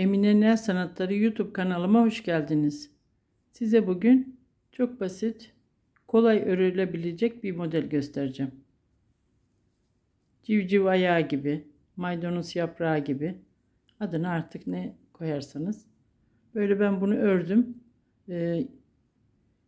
Emine El Sanatları YouTube kanalıma hoş geldiniz. Size bugün çok basit, kolay örülebilecek bir model göstereceğim. Civciv ayağı gibi, maydanoz yaprağı gibi adını artık ne koyarsanız. Böyle ben bunu ördüm. Ee,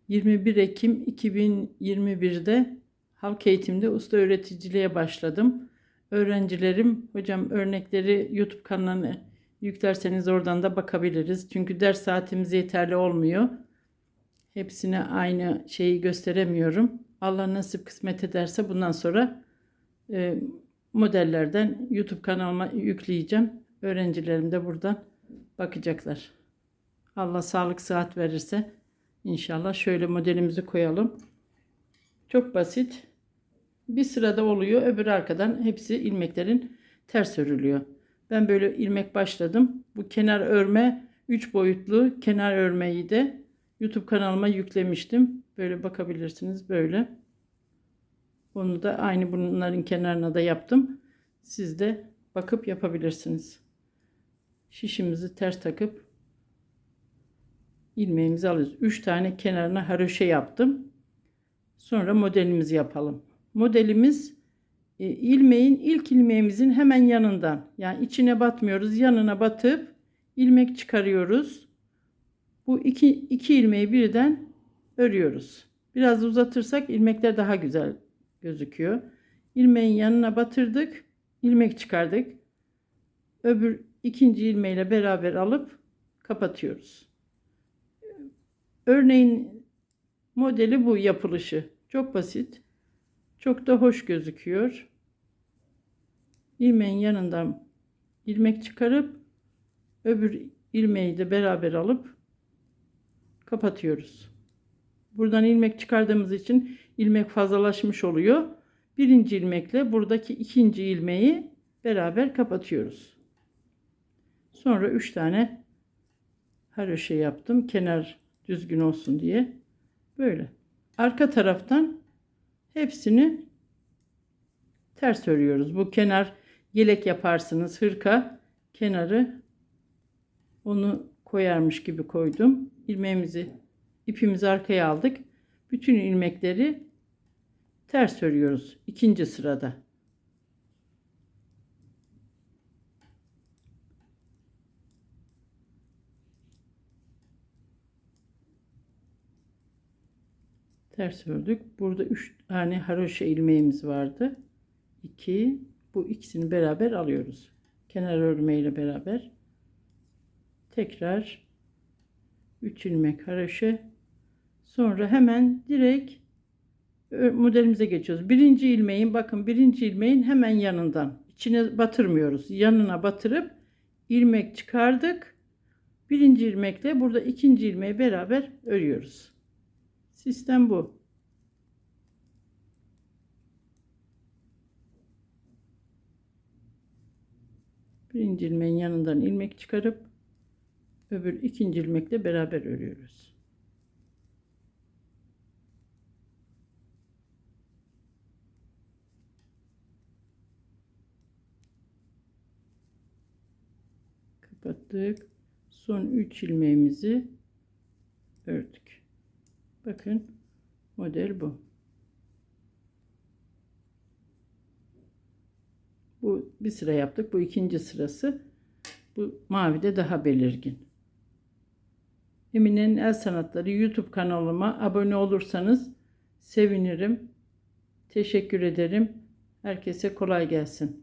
21 Ekim 2021'de halk eğitimde usta öğreticiliğe başladım. Öğrencilerim hocam örnekleri YouTube kanalına yüklerseniz oradan da bakabiliriz. Çünkü ders saatimiz yeterli olmuyor. Hepsine aynı şeyi gösteremiyorum. Allah nasip kısmet ederse bundan sonra e, modellerden YouTube kanalıma yükleyeceğim. Öğrencilerim de buradan bakacaklar. Allah sağlık sıhhat verirse inşallah şöyle modelimizi koyalım. Çok basit. Bir sırada oluyor. Öbür arkadan hepsi ilmeklerin ters örülüyor. Ben böyle ilmek başladım. Bu kenar örme 3 boyutlu kenar örmeyi de YouTube kanalıma yüklemiştim. Böyle bakabilirsiniz böyle. Onu da aynı bunların kenarına da yaptım. Siz de bakıp yapabilirsiniz. Şişimizi ters takıp ilmeğimizi alıyoruz. 3 tane kenarına haroşa yaptım. Sonra modelimizi yapalım. Modelimiz ilmeğin ilk ilmeğimizin hemen yanından yani içine batmıyoruz yanına batıp ilmek çıkarıyoruz. Bu iki, iki ilmeği birden örüyoruz. Biraz uzatırsak ilmekler daha güzel gözüküyor. İlmeğin yanına batırdık. ilmek çıkardık. Öbür ikinci ilmeğiyle beraber alıp kapatıyoruz. Örneğin modeli bu yapılışı. Çok basit. Çok da hoş gözüküyor. İlmeğin yanından ilmek çıkarıp öbür ilmeği de beraber alıp kapatıyoruz. Buradan ilmek çıkardığımız için ilmek fazlalaşmış oluyor. Birinci ilmekle buradaki ikinci ilmeği beraber kapatıyoruz. Sonra üç tane haroşa yaptım. Kenar düzgün olsun diye. Böyle. Arka taraftan hepsini ters örüyoruz. Bu kenar yelek yaparsınız. Hırka kenarı onu koyarmış gibi koydum. İlmeğimizi ipimizi arkaya aldık. Bütün ilmekleri ters örüyoruz ikinci sırada. Ters ördük. Burada 3 tane haroşa ilmeğimiz vardı. 2 bu ikisini beraber alıyoruz. Kenar örme ile beraber. Tekrar 3 ilmek haroşa. Sonra hemen direkt modelimize geçiyoruz. Birinci ilmeğin bakın birinci ilmeğin hemen yanından. içine batırmıyoruz. Yanına batırıp ilmek çıkardık. Birinci ilmekle burada ikinci ilmeği beraber örüyoruz. Sistem bu. Birinci ilmeğin yanından ilmek çıkarıp öbür ikinci ilmekle beraber örüyoruz. Kapattık. Son 3 ilmeğimizi ördük. Bakın model bu. Bu bir sıra yaptık. Bu ikinci sırası. Bu mavi de daha belirgin. Emine'nin El Sanatları YouTube kanalıma abone olursanız sevinirim. Teşekkür ederim. Herkese kolay gelsin.